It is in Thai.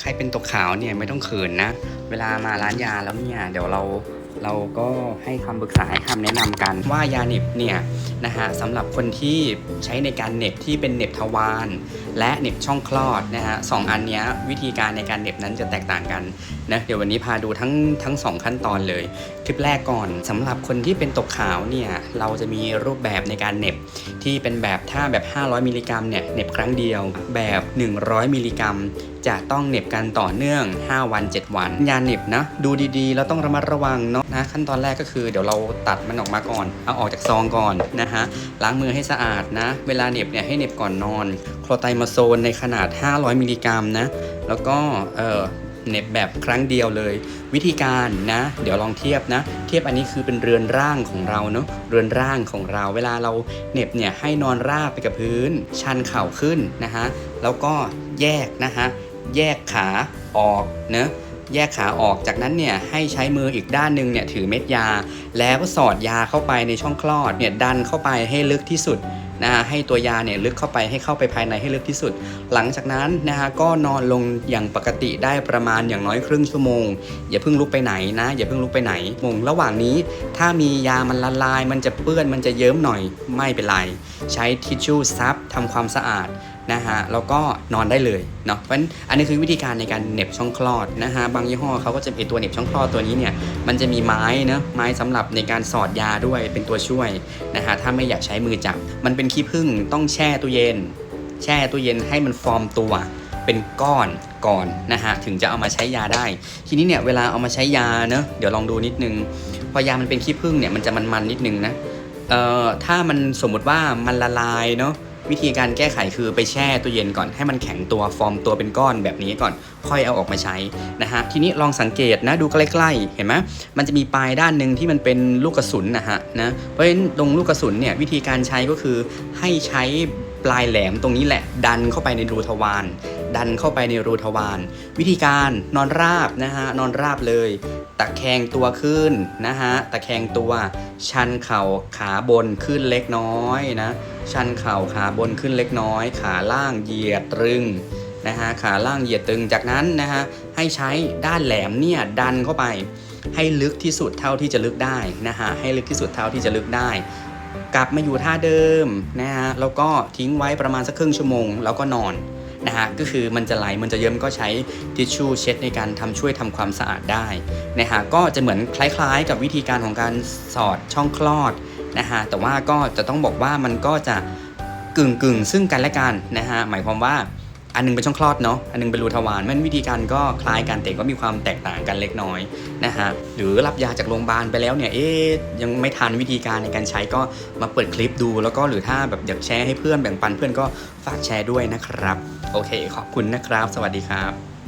ใครเป็นตกขาวเนี่ยไม่ต้องเขินนะ เวลามาร้านยาแล้วเนี่ยเดี๋ยวเราเราก็ให้คำปรึกษาให้คำแนะนำกันว่ายาเน็บเนี่ยนะฮะสำหรับคนที่ใช้ในการเน็บที่เป็นเน็บทวารและเน็บช่องคลอดนะฮะสองอันนี้วิธีการในการเน็บนั้นจะแตกต่างกันนะเดี๋ยววันนี้พาดูทั้งทั้งสองขั้นตอนเลยคลิปแรกก่อนสำหรับคนที่เป็นตกขาวเนี่ยเราจะมีรูปแบบในการเน็บที่เป็นแบบถ้าแบบ 500 มิลลิกรัมเนี่ยเน็บครั้งเดียวแบบ 100 มิลลิกรัม จะต้องเหน็บกันต่อเนื่อง 5 วัน 7 วันยาเหน็บนะดูดีๆ เราต้องระมัดระวังเนาะนะขั้นตอนแรกก็คือเดี๋ยวเราตัดมันออกมาก่อน เอาออกจากซองก่อนนะฮะล้างมือให้สะอาดนะ เวลาเหน็บเนี่ยให้เหน็บก่อนนอน โคลไตมาโซนในขนาด 500 มิลลิกรัมนะแล้วก็เออเน็บแบบครั้งเดียวเลย วิธีการนะ เดี๋ยวลองเทียบนะ เทียบอันนี้คือเป็นเรือนร่างของเราเนาะเรือนร่างของเรา เวลาเราเน็บเนี่ยให้นอนราบไปกับพื้น ชันเข่าขึ้นนะฮะแล้วก็แยกนะฮะ แยกขาออกเนะแยกขาออกจากนั้นเนี่ยให้ใช้มืออีกด้านหนึ่งเนี่ยถือเม็ดยา แล้วก็สอดยาเข้าไปในช่องคลอดเนี่ยดันเข้าไปให้ลึกที่สุดนะฮะให้ตัวยาเนี่ยลึกเข้าไปให้เข้าไปภายในให้ลึกที่สุด หลังจากนั้นนะฮะก็นอนลงอย่างปกติได้ประมาณอย่างน้อยครึ่งชั่วโมง อย่าเพิ่งลุกไปไหนนะ อย่าเพิ่งลุกไปไหนมงระหว่างนี้ ถ้ามียามันละลาย มันจะเปื้อนมันจะเยิ้มหน่อยไม่เป็นไร ใช้ทิชชู่ซับทำความสะอาด นะฮะแล้วก็นอนได้เลยเนาะเพราะฉะนั้นอันนี้คือวิธีการในการเหน็บช่องคลอดนะฮะบางยี่ห้อเขาก็จะเป็นตัวเหน็บช่องคลอดตัวนี้เนี่ยมันจะมีไม้เนะไม้สำหรับในการสอดยาด้วยเป็นตัวช่วยนะฮะถ้าไม่อยากใช้มือจับ มันเป็นขี้ผึ้งต้องแช่ตู้เย็น แช่ตู้เย็นให้มันฟอร์มตัวเป็นก้อนก่อนนะฮะถึงจะเอามาใช้ยาได้ ทีนี้เนี่ยเวลาเอามาใช้ยาเนอะเดี๋ยวลองดูนิดนึง พอยามันเป็นขี้ผึ้งเนี่ยมันจะมันๆนิดนึงนะเอ่อถ้ามันสมมติว่ามันละลายเนาะ วิธีการแก้ไขคือไปแช่ตู้เย็นก่อนให้มันแข็งตัวฟอร์มตัวเป็นก้อนแบบนี้ก่อน ค่อยเอาออกมาใช้นะฮะทีนี้ลองสังเกตนะดูใกล้ๆเห็นไหมมันจะมีปลายด้านหนึ่งที่มันเป็นลูกกระสุนนะฮะนะเพราะฉะนั้นตรงลูกกระสุนเนี่ยวิธีการใช้ก็คือให้ใช้ปลายแหลมตรงนี้แหละดันเข้าไปในรูทวาร ดันเข้าไปในรูทวาร วิธีการนอนราบนะฮะนอนราบเลย ตะแคงตัวขึ้นนะฮะตะแคงตัว ชันเข่าขาบนขึ้นเล็กน้อยนะชันเข่าขาบนขึ้นเล็กน้อย ขาล่างเหยียดตรึงนะฮะขาล่างเหยียดตึงจากนั้นนะฮะให้ใช้ด้านแหลมเนี่ยดันเข้าไป ให้ลึกที่สุดเท่าที่จะลึกได้นะฮะให้ลึกที่สุดเท่าที่จะลึกได้ กลับมาอยู่ท่าเดิมนะฮะแล้วก็ทิ้งไว้ประมาณสักครึ่งชั่วโมง แล้วก็นอน นะฮะก็คือมันจะไหลมันจะเยิ้มก็ใช้ทิชชู่เช็ดในการทำช่วยทำความสะอาดได้นะฮะก็จะเหมือนคล้ายๆ กับวิธีการของการสอดช่องคลอดนะฮะแต่ว่าก็จะต้องบอกว่ามันก็จะกึ่งกึ่งๆซึ่งกันและกันนะฮะหมายความว่า อันหนึงเป็นช่องคลอดเนาะ อันหนึงเป็นรูทวารมันวิธีการก็คล้ายกันแต่ก็มีความแตกต่างกันเล็กน้อยนะฮะ หรือรับยาจากโรงพยาบาลไปแล้วเนี่ย เอ๊ยยังไม่ทันวิธีการในการใช้ก็มาเปิดคลิปดูแล้วก็หรือถ้าแบบอยากแชร์ให้เพื่อนแบ่งปันเพื่อนก็ฝากแชร์ด้วยนะครับ โอเค ขอบคุณนะครับ สวัสดีครับ